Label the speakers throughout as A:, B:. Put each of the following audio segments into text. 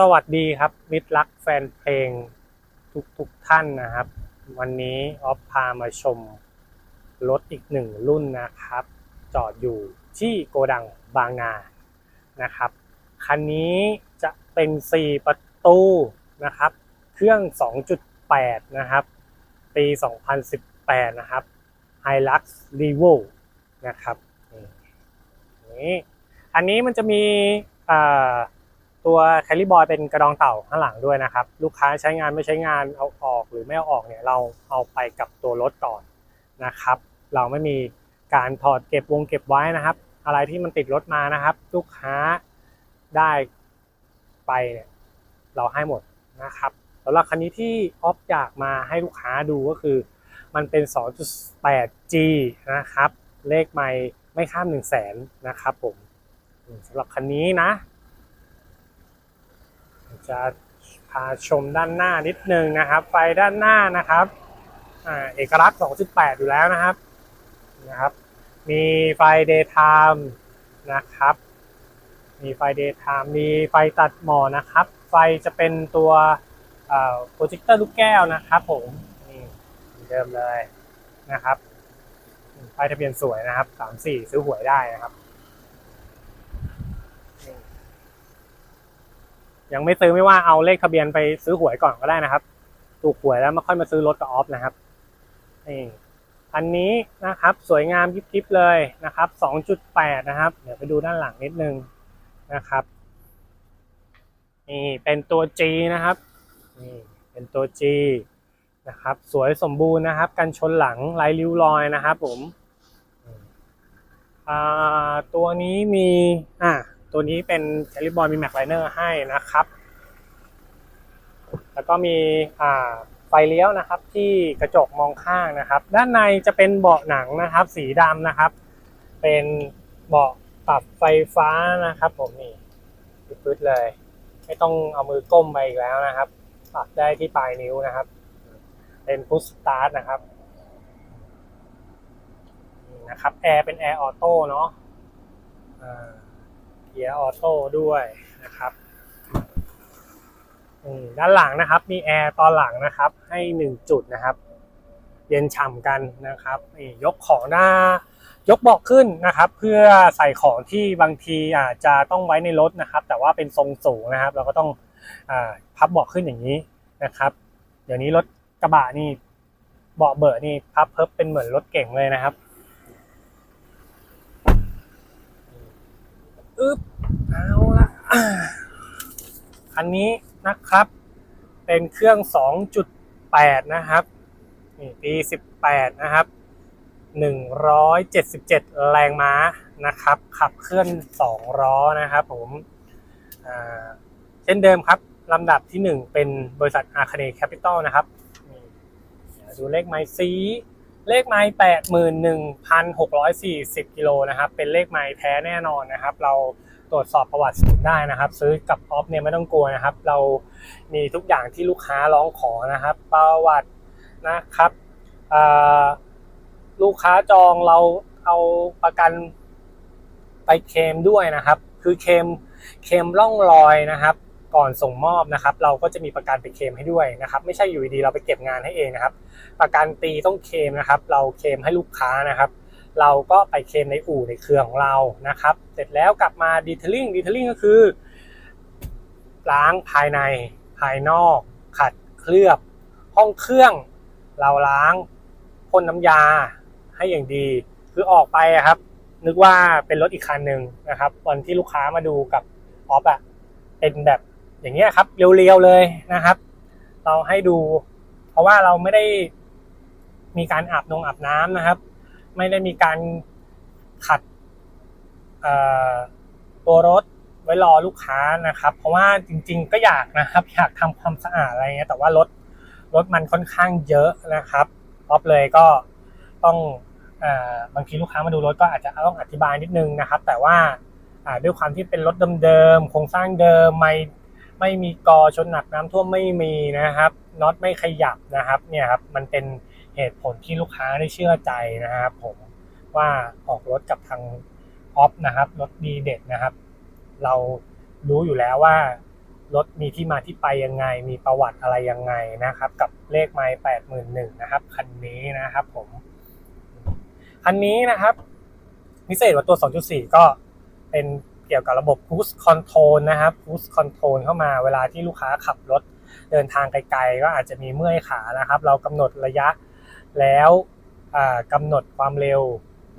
A: สวัสดีครับมิตรรักแฟนเพลงทุกทุกๆท่านนะครับ วันนี้ออฟพามาชมรถอีกหนึ่งรุ่นนะครับ จอดอยู่ที่โกดังบางนานะครับ คันนี้จะเป็น 4 ประตูนะครับ เครื่อง 2.8 นะครับ ปี 2018 นะครับ Hilux Revo นะครับนี่อันนี้มันจะมีอ่า ตัวแคลิบอยเป็นกระดองเต่าข้างหลังด้วยนะครับ ลูกค้าใช้งานไม่ใช้งานเอาออกหรือไม่เอาออกเนี่ยเราเอาไปกับตัวรถก่อนนะครับ เราไม่มีการถอดเก็บวงเก็บไว้นะครับ อะไรที่มันติดรถมานะครับ ลูกค้าได้ไปเนี่ยเราให้หมดนะครับสำหรับคันนี้ที่ออฟอยากมาให้ลูกค้าดูก็คือ มันเป็น 2.8G นะครับ เลขไม่ไม่ข้าม 1 0 0 0 0แสนนะครับผมอืมสำหรับคันนี้นะ จะพาชมด้านหน้านิดนึงนะครับ ไฟด้านหน้านะครับอเอกลักษณ์ 2.8 อยู่แล้วนะครับนะครับ มีไฟ daytime นะครับ มีไฟ daytime มีไฟตัดหมอนะครับ ไฟจะเป็นตัวโปรเจคเตอร์ลูกแก้วนะครับผมนี่เหมือนเดิมเลยนะครับ ไฟทะเบียนสวยนะครับ 34 ซื้อหวยได้นะครับ ยังไม่ซื้อไม่ว่าเอาเลขทะเบียนไปซื้อหวยก่อนก็ได้นะครับ ถูกหวยแล้วมาค่อยมาซื้อรถกับออฟนะครับนี่อันนี้นะครับสวยงามยิบๆเลยนะครับ 2.8 นะครับ เดี๋ยวไปดูด้านหลังนิดนึงนะครับนี่เป็นตัว G นะครับนี่เป็นตัว G นะครับ สวยสมบูรณ์นะครับ กันชนหลังไร้ริ้วรอยนะครับผมตัวนี้มีอ่า ตัวนี้เป็นแคลิบอยมีแม็กไลเนอร์ให้นะครับ แล้วก็มีอ่าไฟเลี้ยวนะครับ ที่กระจกมองข้างนะครับ ด้านในจะเป็นเบาะหนังนะครับ สีดำนะครับ เป็นเบาะปรับไฟฟ้านะครับ ผมนี่ปื๊ดเลย ไม่ต้องเอามือก้มไปอีกแล้วนะครับ ปรับได้ที่ปลายนิ้วนะครับ เป็นพุชสตาร์ทนะครับนี่นะครับแอร์เป็นแอร์ออโต้เนาะอ่า กียร์ออโต้ด้วยนะครับอืมด้านหลังนะครับ มีแอร์ตอนหลังนะครับ ให้หนึ่งจุดนะครับ เย็นฉ่ำกันนะครับอียกของหน้ายกเบาะขึ้นนะครับ เพื่อใส่ของที่บางทีอาจจะต้องไว้ในรถนะครับ แต่ว่าเป็นทรงสูงนะครับ เราก็ต้องอพับเบาะขึ้นอย่างนี้นะครับ เดี๋ยวนี้รถกระบะนี่เบาะเบอร์นี่พับเพิบเป็นเหมือนรถเก่งเลยนะครับ อึ๊บเอาละอ่าอันนี้นะครับ เป็นเครื่อง 2.8 นะครับนี่ปี 18 นะครับ 177 แรงม้านะครับ ขับเคลื่อน 2 ล้อนะครับผมเช่นเดิมครับลำดับที่ 1 เป็นบริษัทอาคาเนแคปิตอลนะครับดูเลขไม้ซี เลขไม้แปดหมื่นหนึ่งพันหกร้อยสี่สิบกิโลนะครับ เป็นเลขไม้แท้แน่นอนนะครับ เราตรวจสอบประวัติสินได้นะครับ ซื้อกับออฟเนี่ยไม่ต้องกลัวนะครับ เรามีทุกอย่างที่ลูกค้าร้องขอนะครับ ประวัตินะครับลูกค้าจองเราเอาประกันไปเคมด้วยนะครับ คือเคมเคมร่องรอยนะครับ ก่อนส่งมอบนะครับ เราก็จะมีประกันไปเคลมให้ด้วยนะครับ ไม่ใช่อยู่ดีๆเราไปเก็บงานให้เองนะครับ ประกันตีต้องเคลมนะครับ เราเคลมให้ลูกค้านะครับ เราก็ไปเคลมในอู่ในเครือของเรานะครับ เสร็จแล้วกลับมาดีเทลลิ่งดีเทลลิ่งก็คือ ล้างภายในภายนอก ขัดเคลือบ ห้องเครื่อง เราล้างพ่นน้ำยาให้อย่างดี คือออกไปครับ นึกว่าเป็นรถอีกคันหนึ่งนะครับวันที่ลูกค้ามาดูกับออฟอะเป็นแบบ อย่างเงี้ยครับเรียวๆเลยนะครับ เราให้ดู เพราะว่าเราไม่ได้มีการอาบนงอาบน้ำนะครับ ไม่ได้มีการขัดตัวรถไว้รอลูกค้านะครับ เพราะว่าจริง ๆ ก็อยากนะครับ อยากทำความสะอาดอะไรเงี้ยแต่ว่ารถรถมันค่อนข้างเยอะนะครับออฟเลยก็ต้องอบางทีลูกค้ามาดูรถก็อาจจะต้องอธิบายนิดนึงนะครับ แต่ว่าอ่าด้วยความที่เป็นรถเดิมๆโครงสร้างเดิมไม่ ไม่มีกอชนหนักน้ำท่วมไม่มีนะครับน็อตไม่ขยับนะครับเนี่ยครับมันเป็นเหตุผลที่ลูกค้าได้เชื่อใจนะครับผมว่าออกรถกับทางออฟนะครับรถดีเด็ดนะครับ เรารู้อยู่แล้วว่ารถมีที่มาที่ไปยังไง มีประวัติอะไรยังไงนะครับ กับเลขไมล์แปดหมื่นหนึ่งนะครับคันนี้นะครับผมคันนี้นะครับพิเศษกว่าตัว 2.4 ก็เป็น เกี่ยวกับระบบ Cruise Control นะครับ Cruise Control เข้ามาเวลาที่ลูกค้าขับรถเดินทางไกลๆ ก็อาจจะมีเมื่อยขานะครับ เรากำหนดระยะแล้วอ่ากำหนดความเร็ว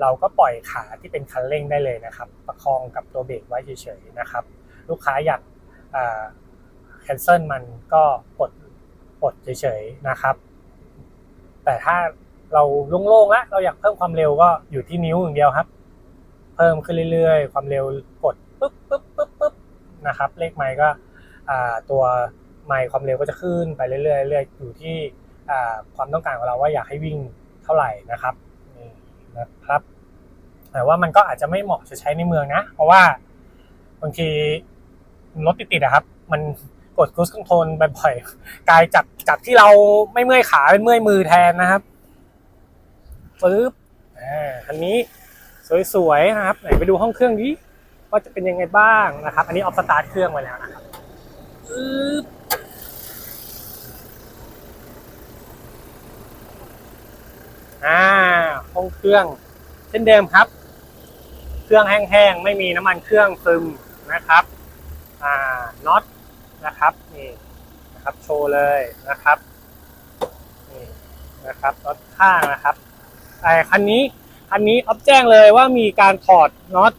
A: เราก็ปล่อยขาที่เป็นคันเร่งได้เลยนะครับ ประคองกับตัวเบรกไว้เฉยๆนะครับ ลูกค้าอยากแคนเซิลมันก็ปลดปลดเฉยๆนะครับ แต่ถ้าเราโล่งๆแล้วเราอยากเพิ่มความเร็วก็อยู่ที่นิ้วอย่างเดียวครับ เพิ่มขึ้นเรื่อยๆ ความเร็วกดปึ๊บปึ๊บปึ๊บปึ๊บนะครับเลขไมค์ก็ตัวไมค์ความเร็วก็จะขึ้นไปเรื่อยๆเรื่อยๆอยู่ที่ความต้องการของเราว่าอยากให้วิ่งเท่าไหร่นะครับนี่นะครับ แต่ว่ามันก็อาจจะไม่เหมาะจะใช้ในเมืองนะ เพราะว่าบางทีรถติดๆอะครับ มันกด cruise control บ่อยๆกลายจากจากที่เราไม่เมื่อยขาเป็นเมื่อยมือแทนนะครับปึ๊บอันนี้ สวยๆนะครับไหนไปดูห้องเครื่องดิว่าจะเป็นยังไงบ้างนะครับ อันนี้ออฟสตาร์ทเครื่องไว้แล้วนะครับอ่าห้องเครื่อง เช่นเดิมครับ เครื่องแห้งๆไม่มีน้ำมันเครื่องซึมนะครับอ่าน็อตนะครับนี่นะครับโชว์เลยนะครับนี่นะครับน็อตข้างนะครับไอ้คันนี้ คันนี้ออฟแจ้งเลยว่ามีการถอดน็อต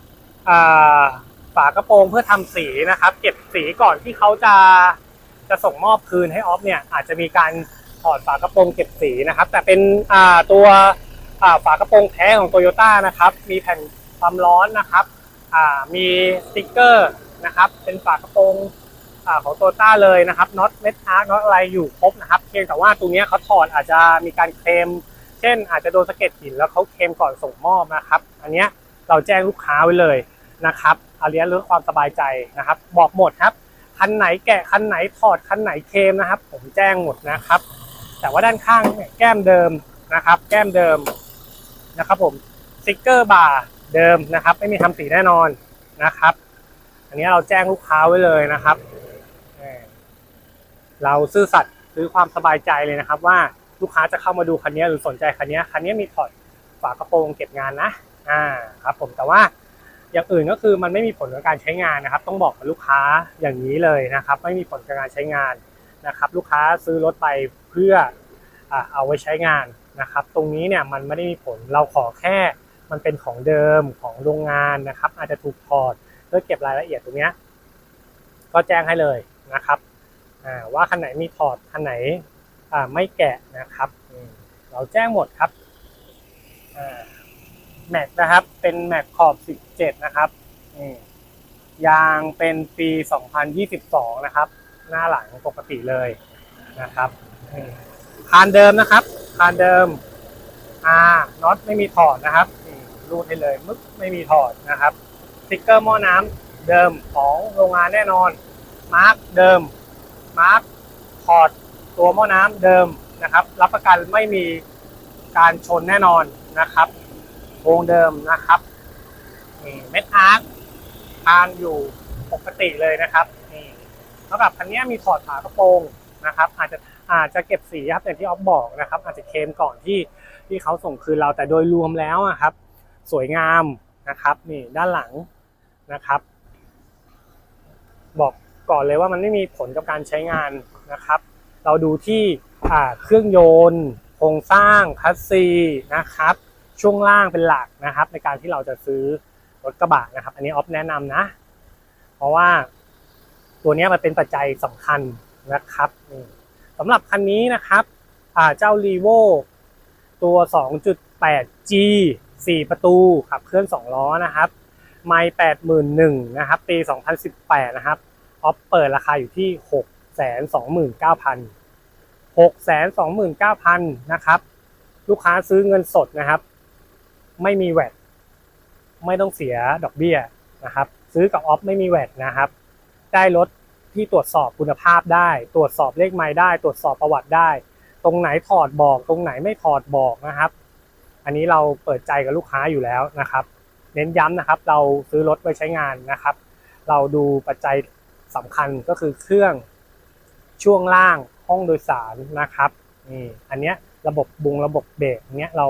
A: ฝากระโปรงเพื่อทำสีนะครับ เก็บสีก่อนที่เขาจะจะส่งมอบคืนให้ออฟเนี่ยอาจจะมีการถอดฝากระโปรงเก็บสีนะครับ แต่เป็นตัวฝากระโปรงแท้ของโตโยต้านะครับ มีแผ่นความร้อนนะครับมีสติ๊กเกอร์นะครับ เป็นฝากระโปรงอของโตโยต้าเลยนะครับน็อตเม็ดอาร์น็อตอะไรอยู่ครบนะครับ เพียงแต่ว่าตัวเนี้เขาถอดอาจจะมีการเคลม เช่น อาจจะโดนสะเก็ดหินแล้วเขาเคลมก่อนส่งมอบนะครับ อันเนี้ยเราแจ้งลูกค้าไว้เลยนะครับเอาเลี้ยงเรื่องความสบายใจนะครับ บอกหมดครับ คันไหนแกะคันไหนถอดคันไหนเคลมนะครับ ผมแจ้งหมดนะครับ แต่ว่าด้านข้างเนี่ยแก้มเดิมนะครับ แก้มเดิมนะครับผมสติกเกอร์บาร์เดิมนะครับ ไม่มีทำสีแน่นอนนะครับ อันนี้เราแจ้งลูกค้าไว้เลยนะครับ เราซื่อสัตย์ซื้อความสบายใจเลยนะครับว่า ลูกค้าจะเข้ามาดูคันนี้หรือสนใจคันนี้คันนี้มีถอดฝากระโปรงเก็บงานนะอ่าครับผมแต่ว่าอย่างอื่นก็คือมันไม่มีผลกับการใช้งานนะครับ ต้องบอกกับลูกค้าอย่างนี้เลยนะครับ ไม่มีผลกับการใช้งานนะครับ ลูกค้าซื้อรถไปเพื่ออเอาไว้ใช้งานนะครับ ตรงนี้เนี่ยมันไม่ได้มีผลเราขอแค่มันเป็นของเดิมของโรงงานนะครับ อาจจะถูกถอดเพื่อเก็บรายละเอียดตรงนี้ก็แจ้งให้เลยนะครับว่าคันไหนมีถอดคันไหน ไม่แกะนะครับเราแจ้งหมดครับแม็กนะครับ เป็นแม็กขอบ 17 นะครับยางเป็นปี 2022 นะครับ หน้าหลังปกติเลยนะครับคานเดิมนะครับคานเดิมอ่าน็อตไม่มีถอดนะครับรูดให้เลยมึกไม่มีถอดนะครับสติ๊กเกอร์หม้อน้ำเดิมของโรงงานแน่นอนมาร์กเดิมมาร์กถอดตััวหม้อน้ำเดิมนะครับ รับประกันไม่มีการชนแน่นอนนะครับวงเดิมนะครับนี่เม็ดอาร์คคานอยู่ปกติเลยนะครับนี่เท่ากับคันนี้มีถอดฝากระโปรงนะครับ อาจจะอาจจะเก็บสีครับอย่างที่ออฟบอกนะครับ อาจจะเคลมก่อนที่ที่เขาส่งคืนเราแต่โดยรวมแล้วอะครับ สวยงามนะครับนี่ด้านหลังนะครับ บอกก่อนเลยว่ามันไม่มีผลกับการใช้งานนะครับ เราดูที่เครื่องยนต์โครงสร้างคัสซีนะครับ ช่วงล่างเป็นหลักนะครับ ในการที่เราจะซื้อรถกระบะนะครับ อันนี้ออฟแนะนำนะ เพราะว่าตัวนี้มันเป็นปัจจัยสำคัญนะครับสำหรับคันนี้นะครับเจ้า r e v o ตัว 2.8G 4 ประตูขับเคลื่อน 2 ล้อนะครับไม่81,000นะครับปี 2018 นะครับออฟเปิดราคาอยู่ที่ 6 629,000 629,000นะครับ ลูกค้าซื้อเงินสดนะครับ ไม่มีแวดไม่ต้องเสียดอกเบี้ยนะครับ ซื้อกับออฟไม่มีแวดนะครับ ได้รถที่ตรวจสอบคุณภาพได้ ตรวจสอบเลขไม้ได้ ตรวจสอบประวัติได้ ตรงไหนถอดบอก ตรงไหนไม่ถอดบอกนะครับ อันนี้เราเปิดใจกับลูกค้าอยู่แล้วนะครับ เน้นย้ำนะครับ เราซื้อรถไว้ใช้งานนะครับ เราดูปัจจัยสำคัญก็คือเครื่อง ช่วงล่างห้องโดยสารนะครับนี่อันเนี้ยระบบบุงระบบเบรกเนี้ยเรา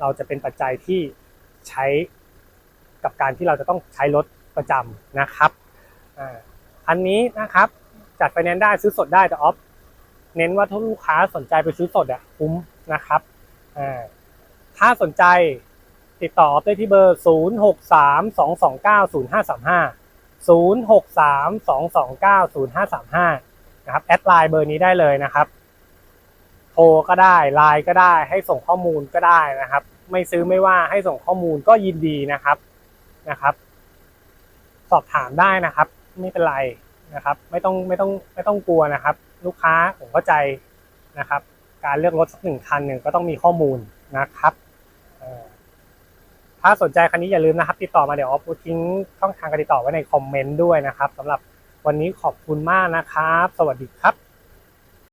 A: เราจะเป็นปัจจัยที่ใช้กับการที่เราจะต้องใช้รถประจำนะครับอันนี้นะครับจัดไฟแนนซ์ได้ซื้อสดได้แต่ออฟเน้นว่าถ้าลูกค้าสนใจไปซื้อสดอะคุ้มนะครับถ้าสนใจติดต่อออฟได้ที่เบอร์ 0 6 นะครับแอดไลน์เบอร์นี้ได้เลยนะครับ โทรก็ได้ไลน์ก็ได้ ให้ส่งข้อมูลก็ได้นะครับ ไม่ซื้อไม่ว่าให้ส่งข้อมูลก็ยินดีนะครับนะครับ สอบถามได้นะครับ ไม่เป็นไรนะครับ ไม่ต้องไม่ต้องไม่ต้องกลัวนะครับ ลูกค้าผมเข้าใจนะครับ การเลือกรถสักหนึ่งคันหนึ่งก็ต้องมีข้อมูลนะครับถ้าสนใจคันนี้อย่าลืมนะครับ ติดต่อมาเดี๋ยวออฟทิ้งช่องทางการติดต่อไว้ในคอมเมนต์ด้วยนะครับสำหรับ วันนี้ขอบคุณมากนะครับ สวัสดีครับ